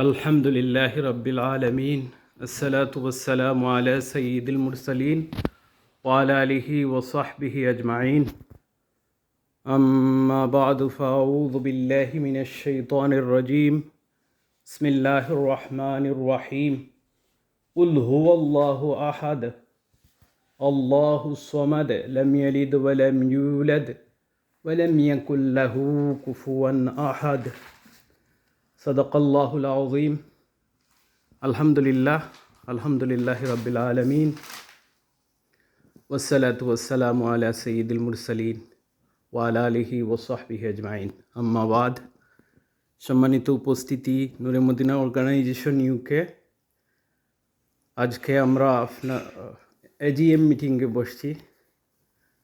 الحمد لله رب العالمين الصلاة والسلام على سيد المرسلين وعلى آله وصحبه أجمعين أما بعد فأعوذ بالله من الشيطان الرجيم بسم الله الرحمن الرحيم قل هو الله أحد الله الصمد لم يلد ولم يولد ولم يكن له كفوا أحد সদকল্লাহুল আজিম আলহামদুলিল্লাহ আলহামদুলিল্লাহ রবিল আলমিন ওসালাত ওসালাম আলা সঈদুল মুরসালিন ওয়ালা আলিহি ওসাহবি হেজমাইন আম্মাবাদ সম্মানিত উপস্থিতি নুরে মদিনা অর্গানাইজেশন ইউকে আজকে আমরা আপনার এজিএম মিটিংয়ে বসছি।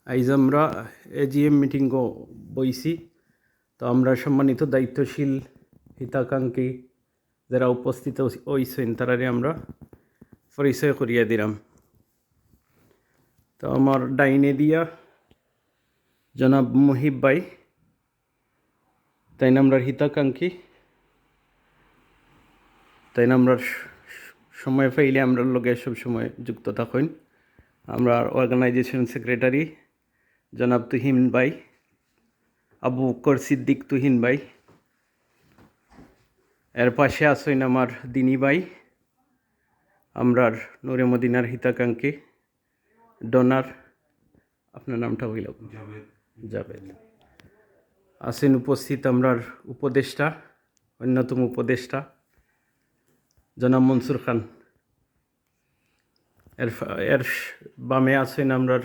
আইজ আমরা এজিএম মিটিংও বইছি। তো আমরা সম্মানিত দায়িত্বশীল হিতাকাঙ্ক্ষী যারা উপস্থিত হইছেন তারারে আমরা পরিচয় করিয়া দিলাম। তো আমার ডাইনে দিয়া জনাব মুহিব ভাই, তাই আমরা হিতাকাঙ্ক্ষী, তাই আমরা সময় পাইলে আমরা লগে সব সময় যুক্ত থাকেন। আমরা অর্গানাইজেশন সেক্রেটারি জনাব তুহিন ভাই, আবু বকর সিদ্দিক তুহিন ভাই এর পাশে আছেন আমার দিনী ভাই আমরার নূরে মদিনার হিতাকাঙ্ক্ষী ডোনার আপনার নামটা হইল? জাভেদ। আছেন উপস্থিত আমরার উপদেষ্টা অন্যতম উপদেষ্টা জনাব মনসুর খান। এর এর বামে আছেন আমরার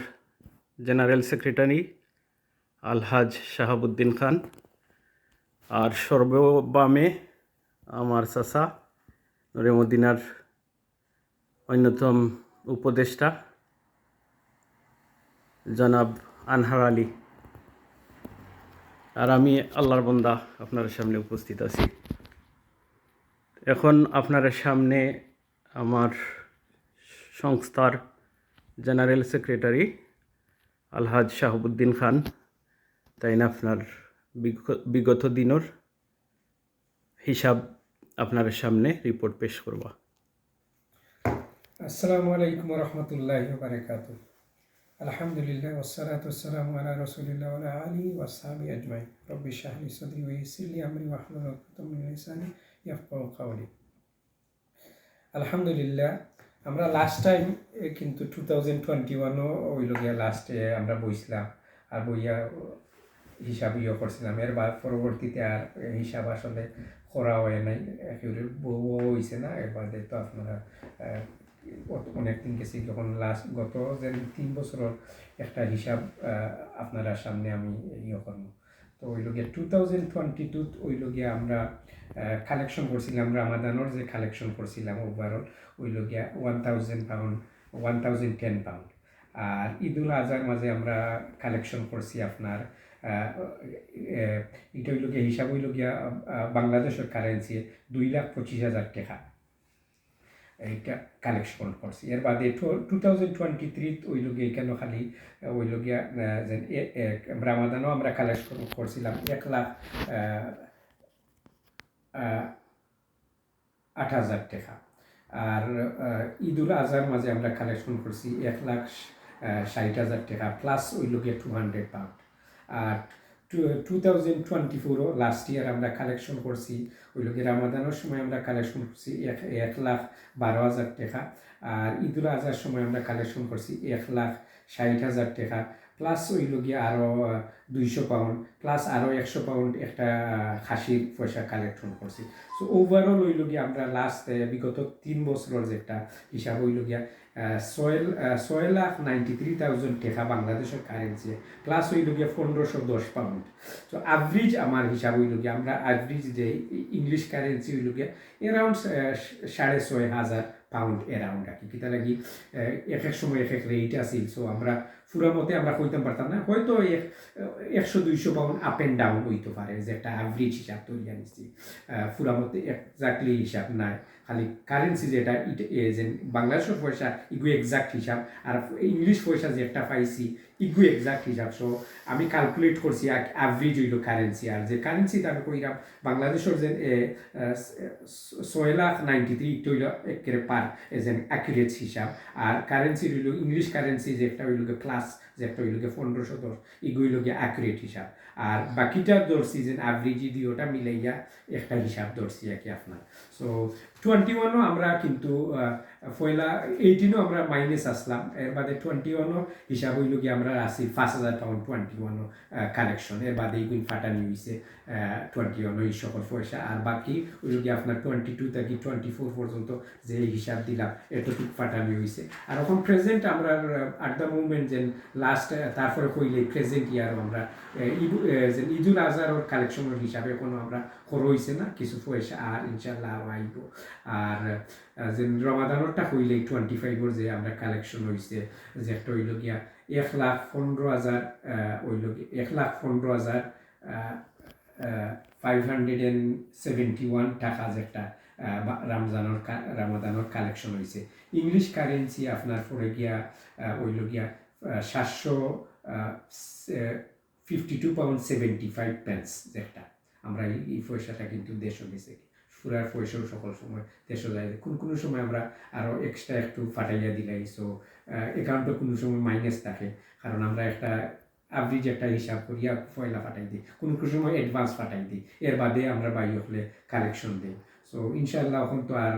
জেনারেল সেক্রেটারি আলহাজ শাহাবুদ্দিন খান। আর সর্ববামে আমার চাচা নূরে মদিনার অন্যতম উপদেষ্টা, জনাব আনহার আলী। আর আমি আল্লাহর বন্দা আপনার সামনে উপস্থিত আছি। এখন আপনার সামনে আমার সংস্থার জেনারেল সেক্রেটারি আলহাজ শাহাবুদ্দিন খান। তাই না, আপনার বিগ- বিগত দিনের হিসাব আপনার সামনে রিপোর্ট পেশ করব। আসসালামু আলাইকুম রহমতুল্লাহ বারকাত আলহামদুলিল্লাহ ওসালাত ওসালাম আলা রসুলিল্লাহ ওয়ালা আলী ওয়াসাবি আজমাই রব্বি শাহলি সদরি ওয়াইসিলি আমরি ওয়াহলুল উকদাতাম মিন লিসানি ইয়াফকাহু কাওলি আলহামদুলিল্লাহ, আমরা লাস্ট টাইম কিন্তু টু থাউজেন্ড টোয়েন্টি ওয়ানও ওই লগিয়া লাস্টে আমরা বইছিলাম। আর বইয়া হিসাব ইয়ে করছিলাম এর বা পরবর্তীতে আর হিসাব আসলে করা হয় নাই। বউ হয়েছে না। এর বাদে তো আপনারা আহ, অনেক দিন গেছি। যখন লাস্ট গত যে তিন বছরের একটা হিসাব আপনারা সামনে আমি ইয়ে করব তো ওই লগিয়া টু থাউজেন্ড টোয়েন্টি টুত ওই লগিয়া আমরা কালেকশন করছিলাম। রামাদানোর যে কালেকশন করছিলাম ওভারঅল ওই লগিয়া one thousand pound one thousand ten pound আর ঈদুল আজহার মাঝে আমরা কালেকশন করছি আপনার এটা হইল গিয়া হিসাব হইল গিয়া বাংলাদেশের কারেন্সি দুই লাখ পঁচিশ হাজার টাকা। এইটা কালেকশন করছি। এর বাদে টু থাউজেন্ড টোয়েন্টি থ্রিত ওইল গিয়ে কেন খালি ওইল গিয়া আহ, যে এ- এ- রামাদানও আমরা কালেকশন করছিলাম। এক লাখ আট হাজার টাকা। আর ঈদুল আজহার মাঝে আমরা কালেকশন করছি এক লাখ ষাট হাজার টাকা প্লাস ওইল গিয়ে টু হান্ড্রেড পাউন্ড আর টু থাউজেন্ড টোয়েন্টি ফোরও লাস্ট ইয়ার আমরা কালেকশন করছি। ওই লোকে রামাদানের সময় আমরা কালেকশন করছি এক এক লাখ বারো হাজার টাকা। আর ঈদুল আজহার সময় আমরা কালেকশন করছি এক লাখ ষাট হাজার টাকা। প্লাস ওই লগিয়া আরও দুইশো পাউন্ড প্লাস আরও একশো পাউন্ড একটা খাসির পয়সা কালেকশন করছি। সো ওভারঅল ওই লগিয়া আমরা লাস্ট বিগত তিন বছরের যে একটা হিসাব ওই লগিয়া ছয় ছয় লাখ নাইনটি থ্রি থাউজেন্ড টাকা বাংলাদেশের কারেন্সি প্লাস ওই লগিয়া পনেরোশো দশ পাউন্ড তো অ্যাভারেজ আমার হিসাব হইল গিয়া আমরা অ্যাভারেজ যে ইংলিশ কারেন্সি হইল গিয়া এরাউন্ড সাড়ে ছয় হাজার পাউন্ড এরাউন্ড আর কি। লাগি আহ, এক এক সময় এক এক রেট আছিল। সো আমরা পুরা মতে আমরা কইতাম পারতাম না। হয়তো এক- একশো, দুইশো পাউন্ড আপ অ্যান্ড ডাউন হইতে পারে, যে একটা অ্যাভারেজ হিসাব তৈরি আনিছি। পুরা মতে একজাক্টলি হিসাব নাই। খালি কারেন্সি যেটা যে বাংলাদেশের পয়সা ইগু এক্সাক্ট হিসাব, আর ইংলিশ পয়সা যে একটা পাইছি ইগু এক্সাক্ট হিসাব। সো আমি ক্যালকুলেট করছি অ্যাভারেজ হইল কারেন্সি আর যে কারেন্সিতে আমি কইরাম বাংলাদেশের যে ছয় লাখ নাইনটি থ্রি ইট হইল একেবারে পার এজ এন অ্যাকুরেট হিসাব। আর কারেন্সি হইল ইংলিশ কারেন্সি যে একটা হইল প্লাস যে একটা হইল পনেরোশো দশ ইগু হইল অ্যাকুরেট হিসাব। আর বাকিটা ধরছি যে অ্যাভারেজ দিয়ে ওটা মিলাইয়া একটা হিসাব ধরছি আর কি আপনার। সো টোয়েন্টি ওয়ানও আমরা কিন্তু পয়লা এইটিনও আমরা মাইনাস আসলাম। এর বাদে টোয়েন্টি ওয়ানও হিসাব হইল কি আমরা আসি পাঁচ হাজার পাউন্ড টোয়েন্টি ওয়ানও কালেকশন এর বাদে এইগুলো ফাটানি হয়েছে টোয়েন্টি ওয়ানও এই সকল পয়সা। আর বাকি হইল কি আপনার টোয়েন্টি টু থেকে টোয়েন্টি ফোর পর্যন্ত যে হিসাব দিলাম, এতটুকু ফাটানি হয়েছে আর এখন প্রেজেন্ট আমরা আট দ্য মুভমেন্ট যে লাস্ট তারপরে কইলে প্রেজেন্ট ইয়ারও আমরা ঈদুল আজহার কালেকশনের হিসাবে কোনো আমরা হইছে না, কিছু পয়সা, আর ইনশাল্লাহ আইব। আর যে রমাদানরটা হইলে টোয়েন্টি ফাইভর যে আমরা কালেকশন হয়েছে যে একটা হইল গিয়া এক লাখ পনেরো হাজার হইল এক লাখ পনেরো হাজার five hundred and seventy one টাকা যে একটা আহ, বা- রমজানের রমাদানের কালেকশন হয়েছে ইংলিশ কারেন্সি আপনার পরে গিয়া হইল গিয়া সাতশো fifty two pound seventy five pence যেটা। আমরা এই পয়সাটা কিন্তু দেশও গেছে ফুরার পয়সাও সকল সময় দেশও যায়। কোন কোনো সময় আমরা আরও এক্সট্রা একটু ফাটাইয়া দিলাই সো অ্যাকাউন্টও কোনো সময় মাইনাস থাকে। কারণ আমরা একটা অ্যাভারেজ একটা হিসাব করিয়া পয়লা ফাটাই দিই, কোনো কোনো সময় অ্যাডভান্স ফাটাই দিই। এর বাদে আমরা বাই হলে কালেকশন দিই। সো ইনশাল্লাহ এখন তো আর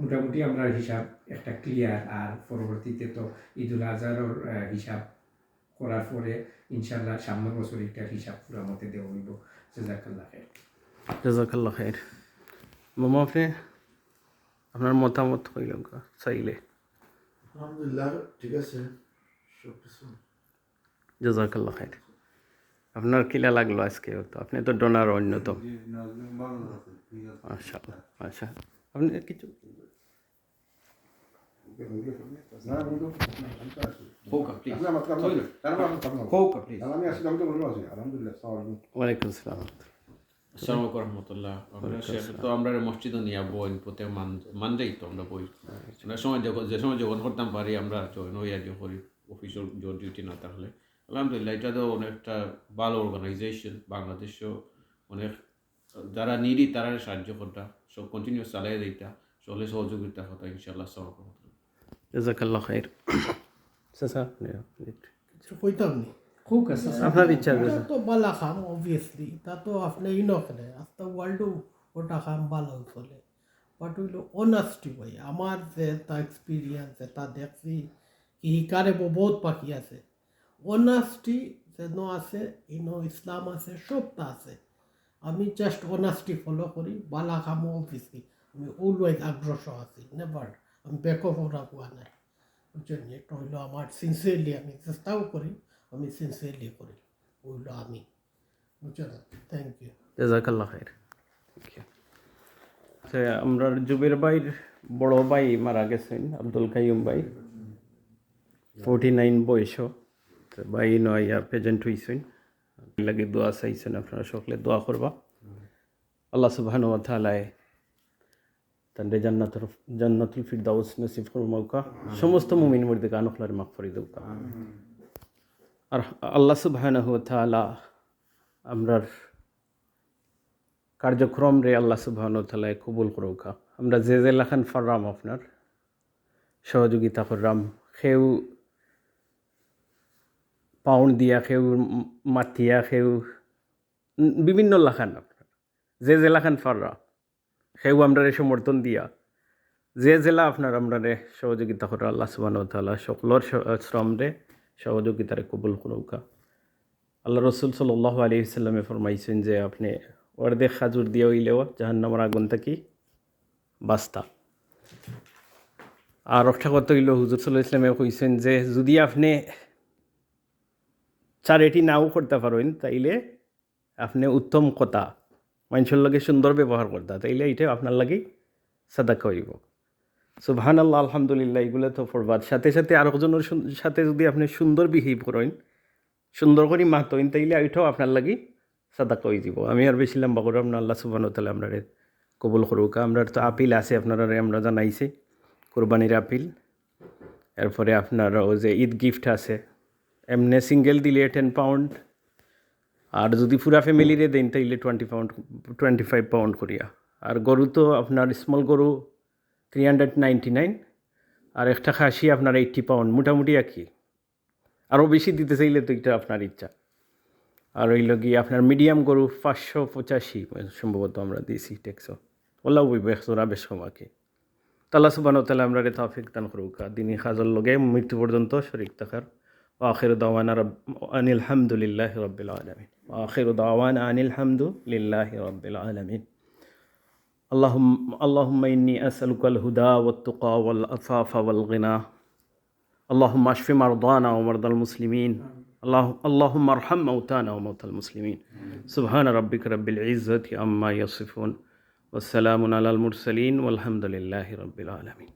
মোটামুটি আমরা হিসাব একটা ক্লিয়ার আর পরবর্তীতে তো ঈদুল আজহারও হিসাব করার পরে ইনশাল্লাহ সামনের বছর এটার হিসাব পুরো মতে দেওয়া হইব। জাজাকাল্লাহ খাইর। জাজাকাল্লাহ খাইর। মামা আপনি? আপনার মতামত হইল চাইলে আলহামদুলিল্লাহ ঠিক আছে। সব কিছু। জাজাকাল্লাহ খাইর। আপনার কিলা লাগল আজকে? তো আপনি তো ডোনার অন্যতম। আচ্ছা আচ্ছা আপনি কিছু? ওয়ালাইকুম আসসালাম। আসসালামু আলাইকুম রহমতুল্লাহ। তো আমরা মসজিদে নিয়ে বই প্রত্যেক মানদেই তো আমরা বই আমরা সময় যখন যে সময় যখন করতাম পারি আমরা জয়েন হই আর করি। অফিসের জোর ডিউটি না থাকলে আলহামদুলিল্লাহ এটা তো অনেকটা ভালো অর্গানাইজেশন বাংলাদেশও অনেক যারা নিডি তারা সাহায্য করতা। সব কন্টিনিউ চালাই দিতা। সকলে সহযোগিতা কথা ইনশাল্লাহ সব জাজাকাল্লাহ খাইর। চাচা কিছু কইতাম নি? খুব আছে আপনার ইচ্ছা এটা তো বালা খাম অবভিয়াসলি তা তো আপনি ই নকলে আস্তা ওয়ার্ল্ডও ওটা খাম ভালো চলে বাট হইল অনাস্টি ভাই আমার যে তা এক্সপিরিয়েন্স তা দেখছি কি হিকারে বহুত পাখি আছে অনাস্টি যেন আছে ইনো ইসলাম আছে সবটা আছে আমি জাস্ট অনাস্টি ফলো করি বালা খামো অবভিয়াসলি আমি অলওয়েজ আগ্রসর আছি নেভার আমি ব্যাকঅফ ওরা পোৱা নাই বুঝছেন এটা হইল আমার সিনসিয়ারলি আমি চেষ্টাও করি আমি সিনসিয়ারলি করি। হইল আমি। বুঝছেন থ্যাংক ইউ জাজাকাল্লাহ খাইর। আচ্ছা আমরা জুবের ভাইয়ের বড় ভাই মারা গেছেন আব্দুল কাইম ভাই। ফোর্টি নাইন বয়সও। তো ভাই নয় আর প্রেজেন্ট হয়েছেন লাগে দোয়া চাইছেন আপনারা সকলে দোয়া করবা। আল্লাহ সুবহান ওয়া তাআলায় তান্ডে জান্নাতুল জান্নাতুল ফিরদাউস নসিব ফরমাউকা সমস্ত মুমিন মর্দে গানখলার মাগফিরি দৌকা আর আল্লাহ সুবহানাহু আমরার কার্যক্রম রে আল্লাহ সুবহান কবুল করৌকা। আমরা যে যে লেখান ফাররাম আপনার সহযোগিতা করলাম সেও পাউন্ড দিয়া সেও মাতিয়া সেও উম, বিভিন্ন লেখান আপনার। যে যে লেখান ফাররা সেও আমরা সমর্থন দিয়া। যে জেলা আপনার আমরা সহযোগিতা করা আল্লাহ সুবাহ তালা সকলের শ্রম রে। সহযোগিতারে কবুল করৌকা। আল্লাহ রসুল সাল্লাহ আলী সাল্লামে ফরমাইছেন যে আপনি অর্ধেক খাজুর দিয়ে হইলেও জাহান্নামার আগুন থাকি বাস্তা আর একটা কথা হইল হুজুর সাল্লাহ ইসলামে কইছেন যে যদি আপনি চারিটি নাও করতে পারেন, তাইলে আপনি উত্তম কথা। মানুষের লগে সুন্দর ব্যবহার করতা, তাইলে এইটা আপনার লাগে সাদাকা হইব। সুবহান আল্লাহ আলহামদুলিল্লাহ, এগুলো তো ফরবাদ সাথে সাথে আরও জনের সাথে যদি আপনি সুন্দর বিহেভ করেন, সুন্দর করে মাতইন তাইলে ওইটাও আপনার লাগি সাদা কই দিব আমি আর বেশি লম্বা করে আপনার আল্লাহ সুবান তাহলে আমরা কবুল করুক। আমরা তো আপিল আছে আপনারা আমরা জানাইছি, কোরবানির আপিল। এরপরে আপনার ও যে ঈদ গিফট আছে, এমনি সিঙ্গেল দিলে টেন পাউন্ড আর যদি পুরা ফ্যামিলিরে দেন, তাইলে twenty pound twenty five pound করিয়া। আর গরু তো আপনার স্মল গরু থ্রি হান্ড্রেড নাইনটি নাইন আর একটা খাসি আপনার এইট্টি পাউন্ড মোটামুটি একই। আরও বেশি দিতে চাইলে তো এটা আপনার ইচ্ছা। আর ওই লোক আপনার মিডিয়াম গরু পাঁচশো পঁচাশি, সম্ভবত আমরা দিয়েছি টেকসো ওলা বেসরা বেশ কমাকে তালা সুবান তালে আমরা রে তাফিক দান করুক। দিনী খাজর লগে মৃত্যু পর্যন্ত শরিক থাকার। আখের দাওয়ান রব, আনিল হামদুলিল্লাহ রবিল আলমিন। আখের দাওয়ান আনিল হামদুলিল্লাহ রবিল আলমিন। اللهم اللهم إني أسألك الهدى والتقى والعفاف والغنى. اللهم اشف مرضانا ومرضى المسلمين. الله اللهم ارحم موتانا وموتى المسلمين. سبحان ربك رب العزة عما يصفون. والسلام على المرسلين والحمد لله رب العالمين.